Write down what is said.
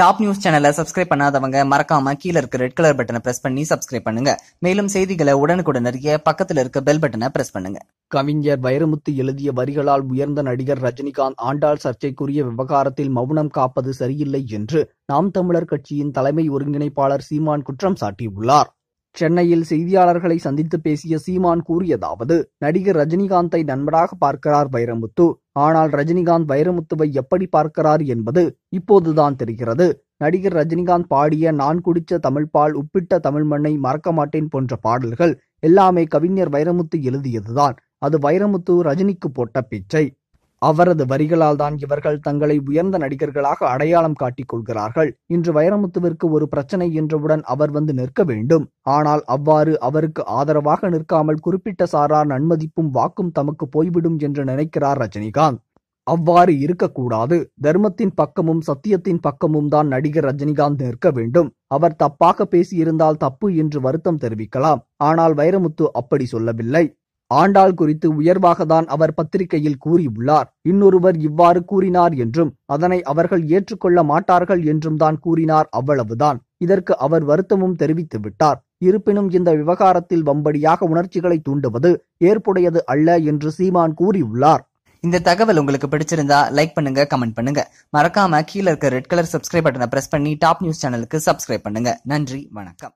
Top news சேனலை subscribe பண்ணாதவங்க மறக்காம கீழ இருக்க ரெட் கலர் பட்டனை பிரஸ் பண்ணி சப்ஸ்கிரைப் பண்ணுங்க. மேலும் செய்திகளை உடனுக்குடன் அறிய பக்கத்துல இருக்க பெல் பட்டனை பிரஸ் பண்ணுங்க. கவிஞர் வைரமுத்து எழுதிய வரிகளால் உயர்ந்த நடிகர் ரஜினிகாந்த் ஆண்டாள் சர்ச்சைக்குரிய விவகாரத்தில் மௌனம் காப்பது சரியில்லை என்று நாம் தமிழர் கட்சியின் தலைமை ஒருங்கிணைப்பாளர் சீமான் குற்றம் சாட்டியுள்ளார். சென்னையில் செய்தியாளர்களை சந்தித்து பேசிய சீமான் கூறியதாவது நடிகர் ரஜினிகாந்தை நண்பராக பார்க்கிறார் வைரமுத்து. ஆனால் ரஜினிகாந்த் வைரமுத்துவை எப்படி பார்க்கிறார் என்பது இப்போதுதான் தெரிகிறது. நடிகர் ரஜினிகாந்த் பாடிய நான் குடிச்ச தமிழ்பால் உப்பிட்ட தமிழ் மண்ணை மறக்க மாட்டேன் போன்ற பாடல்கள் எல்லாமே கவிஞர் வைரமுத்து எழுதியதுதான். அது வைரமுத்து ரஜினிக்கு போட்ட பிச்சை. அவரது வரிகளால் தான் இவர்கள் தங்களை உயர்ந்த நடிகர்களாக அடையாளம் காட்டிக் கொள்கிறார்கள். இன்று வைரமுத்துவிற்கு ஒரு பிரச்சனை என்றவுடன் அவர் வந்து நிற்க வேண்டும். ஆனால் அவ்வாறு அவருக்கு ஆதரவாக நிற்காமல் குறிப்பிட்ட சாரார் நன்மதிப்பும் வாக்கும் தமக்கு போய்விடும் என்று நினைக்கிறார் ரஜினிகாந்த். அவ்வாறு இருக்கக்கூடாது. தர்மத்தின் பக்கமும் சத்தியத்தின் பக்கமும் தான் நடிகர் ரஜினிகாந்த் நிற்க வேண்டும். அவர் தப்பாக பேசியிருந்தால் தப்பு என்று வருத்தம் தெரிவிக்கலாம். ஆனால் வைரமுத்து அப்படி சொல்லவில்லை. ஆண்டாள் குறித்து உயர்வாகத்தான் அவர் பத்திரிகையில் கூறியுள்ளார். இன்னொருவர் இவ்வாறு கூறினார் என்றும் அதனை அவர்கள் ஏற்றுக்கொள்ள மாட்டார்கள் என்றும் தான் கூறினார் அவ்வளவுதான். இதற்கு அவர் வருத்தமும் தெரிவித்து விட்டார். இருப்பினும் இந்த விவகாரத்தில் வம்படியாக உணர்ச்சிகளை தூண்டுவது ஏற்புடையது அல்ல என்று சீமான் கூறியுள்ளார். இந்த தகவல் உங்களுக்கு பிடிச்சிருந்தா லைக் பண்ணுங்க கமெண்ட் பண்ணுங்க. மறக்காம கீழ இருக்க ரெட் கலர் சப்ஸ்கிரைப் பட்டனை பிரஸ் பண்ணி டாப் நியூஸ் சேனலுக்கு சப்ஸ்கிரைப் பண்ணுங்க. நன்றி வணக்கம்.